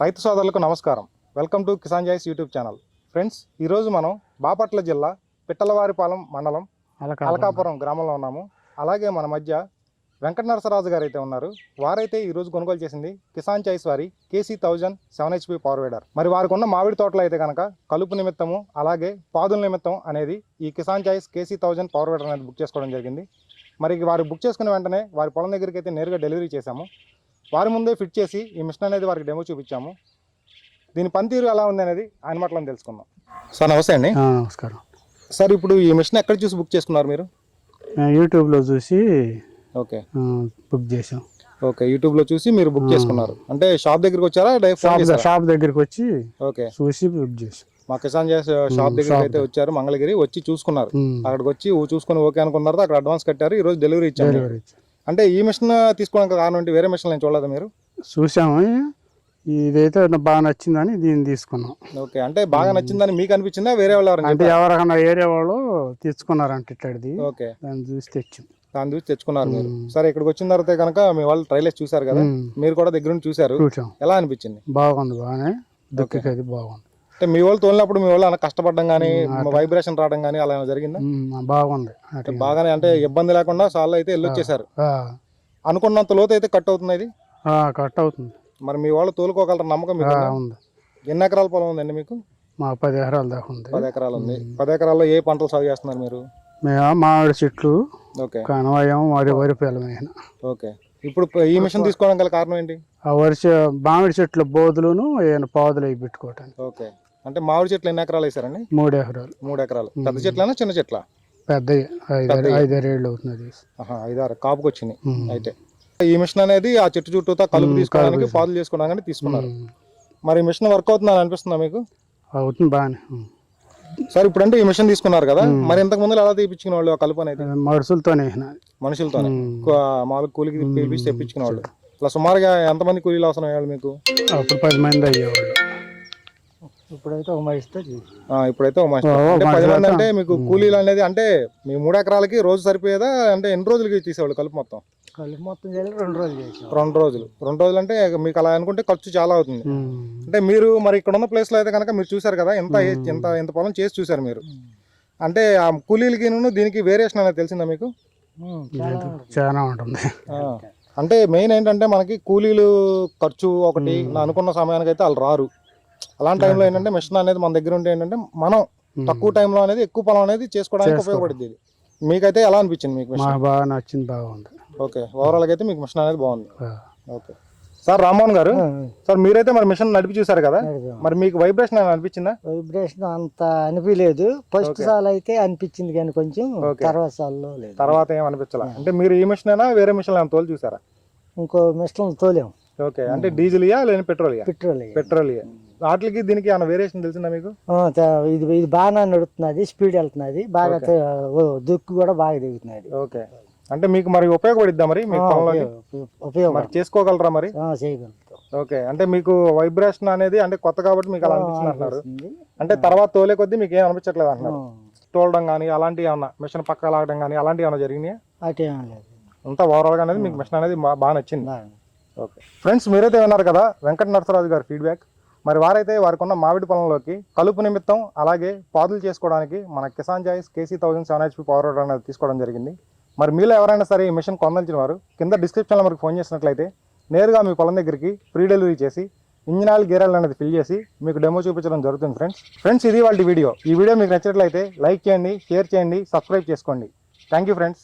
రైతు సోదరులకు నమస్కారం. Welcome to Kisan choice YouTube channel. Friends ఈరోజు మనం బాపట్ల జిల్లా పిట్టలవారిపాలెం మండలం అలకాపురం. గ్రామంలో ఉన్నాము. అలాగే మన మధ్య వెంకట నరసరాజు గారు అయితే ఉన్నారు. వారైతే ఈ రోజు కొనుగోలు చేసింది కిసాన్ చాయిస్ వారి KC thousand seven HP power weeder. మరి వారికి ఉన్న మామిడి తోటలో అయితే కనుక కలుపు నిమిత్తము అలాగే పాదుల నిమిత్తం అనేది ఈ Kisan choice KC thousand power weeder అనేది బుక్ చేసుకోవడం జరిగింది. మరి వారు బుక్ చేసుకున్న వెంటనే వారి పొలం దగ్గరికి అయితే నేరుగా డెలివరీ చేశాము. వారి ముందే ఫిట్ చేసి ఈ మిషన్ అనేది వారికి డెమో చూపించాము. దీని పనితీరు ఎలా ఉంది అనేది ఆయన మాటలను తెలుసుకుందాం. సార్ నమస్తే అండి. నమస్కారం. సార్ ఇప్పుడు ఈ మిషన్ ఎక్కడ చూసి బుక్ చేసుకున్నారు మీరు? యూట్యూబ్లో చూసి ఓకే. బుక్ చేసాం ఓకే యూట్యూబ్లో చూసి మీరు బుక్ చేసుకున్నారు. అంటే షాప్ దగ్గరికి వచ్చారా? షాప్ దగ్గరికి వచ్చి ఓకే. చూసి బుక్ చేసాం మా కిసాన్ చేసే షాప్ దగ్గరికి షాప్ అయితే వచ్చారు మంగళగిరి వచ్చి చూసుకున్నారు. అక్కడికి వచ్చి చూసుకుని ఓకే అనుకున్న తర్వాత అక్కడ అడ్వాన్స్ కట్టారు ఈ రోజు డెలివరీ ఇచ్చాము డెలివరీ ఇచ్చాం అంటే ఈ మిషన్ తీసుకోవడానికి కారణం ఏంటి? వేరే మిషన్ నేను చూడలేదు మీరు? చూసాము ఇదైతే బాగా నచ్చిందని దీన్ని తీసుకున్నాం. ఓకే. అంటే బాగా నచ్చిందని మీకు అనిపించిందా? వేరే వాళ్ళు అంటే చెప్పారా? ఎవరికైనా ఏరియా వాళ్ళు తెచ్చుకున్నారంట ఇట్టడిది ఓకే. దాన్ని చూసి తెచ్చాం దాని చూసి తెచ్చుకున్నారు మీరు. సరే ఇక్కడికి వచ్చిన తర్వాత కనుక మీ వాళ్ళు ట్రైలర్స్ చూసారు కదా. మీరు కూడా దగ్గర నుండి చూసారు చూసాం ఎలా అనిపించింది? బాగుంది బాగానే. దుక్కికి అది బాగుంది. అంటే మీ వాళ్ళు తోలినప్పుడు మీ వాళ్ళు అలా కష్టపడడం కానీ. వైబ్రేషన్ రావడం కానీ అలా జరిగిందా? బాగుంది. అంటే బాగానే అంటే ఇబ్బంది లేకుండా సార్లు అయితే వెళ్ళొచ్చేసారు. అనుకున్నంత లోతు అయితే కట్ అవుతుంది ఇది? కట్ అవుతుంది. మరి మీ వాళ్ళు తోలుకోగలరు నమ్మకం మీకు ఉందా? ఎన్ని ఎకరాల పొలం ఉందండి మీకు? మా పది ఎకరాల దాకా ఉంది. పది ఎకరాలు ఉంది. పది ఎకరాల్లో ఏ పంటలు సాగు చేస్తున్నారు మీరు? మేము మామిడి చెట్లు ఓకే. కనవయం వరి వరి పిల్లమైన ఓకే. ఇప్పుడు ఈ మిషన్ తీసుకోవడం గల కారణం ఏంటి? ఆ వరి మామిడి చెట్లు బోధులను పాదులు అవి పెట్టుకోవటానికి. ఓకే. అంటే మామిడి చెట్లు ఎన్ని ఎకరాలు వేసారండి? మూడు ఎకరాలు. మూడు ఎకరాలు. పెద్ద చెట్లనా చిన్న చెట్ల? పెద్ద ఐదారు ఐదారేళ్ళు అవుతుంది ఐదారు కాపుకి వచ్చింది ఉమ్. అయితే ఈ మిషన్ అనేది ఆ చెట్టు చుట్టూతా కలుపు తీసుకోవడానికి పాదులు చేసుకోవడానికి తీసుకున్నారు. మరి ఈ మిషన్ వర్క్ అవుతుందని అనిపిస్తుందా మీకు? అవుతుంది బాగానే. సార్ ఇప్పుడంటే ఈ మిషన్ తీసుకున్నారు కదా. మరి ఇంతకు ముందు ఎలా తీపించుకునే వాళ్ళు కలుపు అనేది? మనుషులతోనే. ఎక్కువ మామూలు కూలికి పిలిపించి తెప్పించుకునే వాళ్ళు ఇట్లా సుమారుగా ఎంతమంది కూలీలు అవసరం అయ్యాలి మీకు? అప్పుడు పది మంది అయ్యేవాళ్ళు. ఇప్పుడైతే ఇప్పుడైతే అంటే పది మంది అంటే మీకు కూలీలు అనేది అంటే మీ మూడు ఎకరాలకి రోజు సరిపోయేదా? అంటే ఎన్ని రోజులకి తీసేవాళ్ళు కలుపు మొత్తం? కలిపి మొత్తం రెండు రోజులు చేసాం రెండు రోజులు. రెండు రోజులు అంటే మీకు అలా అనుకుంటే ఖర్చు చాలా అవుతుంది. అంటే మీరు మరి ఇక్కడ ఉన్న ప్లేస్లో అయితే కనుక మీరు చూసారు కదా ఎంత ఎంత ఎంత పొలం చేసి చూసారు మీరు? అంటే ఆ కూలీలకి దీనికి వేరియేషన్ అనేది తెలిసిందా మీకు? చాలా ఉంటుంది. అంటే మెయిన్ ఏంటంటే మనకి కూలీలు ఖర్చు ఒకటి నా అనుకున్న సమయానికి అయితే వాళ్ళు రారు. అలాంటి టైంలో ఏంటంటే మిషన్ అనేది మన దగ్గర ఉంటే ఏంటంటే మనం తక్కువ టైంలో అనేది ఎక్కువ పొలం అనేది చేసుకోవడానికి చేసుకో. ఉపయోగపడుతుంది ఇది. మీకైతే ఎలా అనిపించింది మీకు మా మిషన్ బాగా నచ్చింది బాగుంది. ఓకే ఓవరాల్గా అయితే మీకు మిషన్ అనేది బాగుంది. ఓకే సార్ రామ్మోహన్ గారు సార్ మీరైతే మరి మిషన్ నడిపి చూసారు కదా. మరి మీకు వైబ్రేషన్ అని అనిపించిందా? వైబ్రేషన్ అంత అనిపించలేదు. ఫస్ట్ సాల్ అయితే అనిపించింది కానీ కొంచెం. తర్వాత సాల్లో లేదు. తర్వాత ఏం అనిపించాల? అంటే మీరు ఈ మిషన్ అయినా వేరే మిషన్ తోలు చూసారా ఇంకో మిస్టం తోలేం. ఓకే అంటే డీజిల్ ఇయా లేని పెట్రోల్ ఇయా? పెట్రోల్ పెట్రోల్ ఇయా. వాటికి దీనికి ఏమైనా వేరియేషన్ తెలిసిందా మీకు? ఇది ఇది బాగా నడుస్తున్నది స్పీడ్ వెళ్తున్నది బాగా దుక్కు కూడా బాగా దిగుతున్నది. ఓకే. అంటే మీకు మరి ఉపయోగపడిద్దా మరి ఉపయోగం- మరి చేసుకోగలరా మరి? చేయగలుగుతాం. ఓకే. అంటే మీకు వైబ్రేషన్ అనేది అంటే కొత్త కాబట్టి మీకు అలా అనిపిస్తుంది. అంటే తర్వాత తోలే కొద్దీ మీకు ఏం అనిపించట్లేదు అంటున్నారు? తోలడం కానీ అలాంటివి ఏమన్నా మిషన్ పక్క లాగడం కానీ అలాంటివి ఏమైనా జరిగినాయా? అంతా ఓవరాల్గా అనేది మీకు మిషన్ అనేది బాగా నచ్చింది. ఓకే. ఫ్రెండ్స్ మీరైతే విన్నారు కదా వెంకట నరసరాజు గారి ఫీడ్బ్యాక్ మరి వారైతే వారికి ఉన్న మామిడి పొలంలోకి కలుపు నిమిత్తం అలాగే పాదులు చేసుకోవడానికి మన Kisan choice KC thousand seven HP power road అనేది తీసుకోవడం జరిగింది. మరి మీలో ఎవరైనా సరే ఈ మిషన్ పొందాల్సిన వారు కింద డిస్క్రిప్షన్లో మనకు ఫోన్ చేసినట్లయితే నేరుగా మీ పొలం దగ్గరికి ఫ్రీ డెలివరీ చేసి ఇంజిన్ ఆయిల్ గేర్ ఆయిల్ అనేది ఫిల్ చేసి మీకు డెమో చూపించడం జరుగుతుంది ఫ్రెండ్స్. ఫ్రెండ్స్ ఇది వాళ్ళ వీడియో. ఈ వీడియో మీకు నచ్చినట్లయితే లైక్ చేయండి షేర్ చేయండి సబ్స్క్రైబ్ చేసుకోండి. Thank you friends.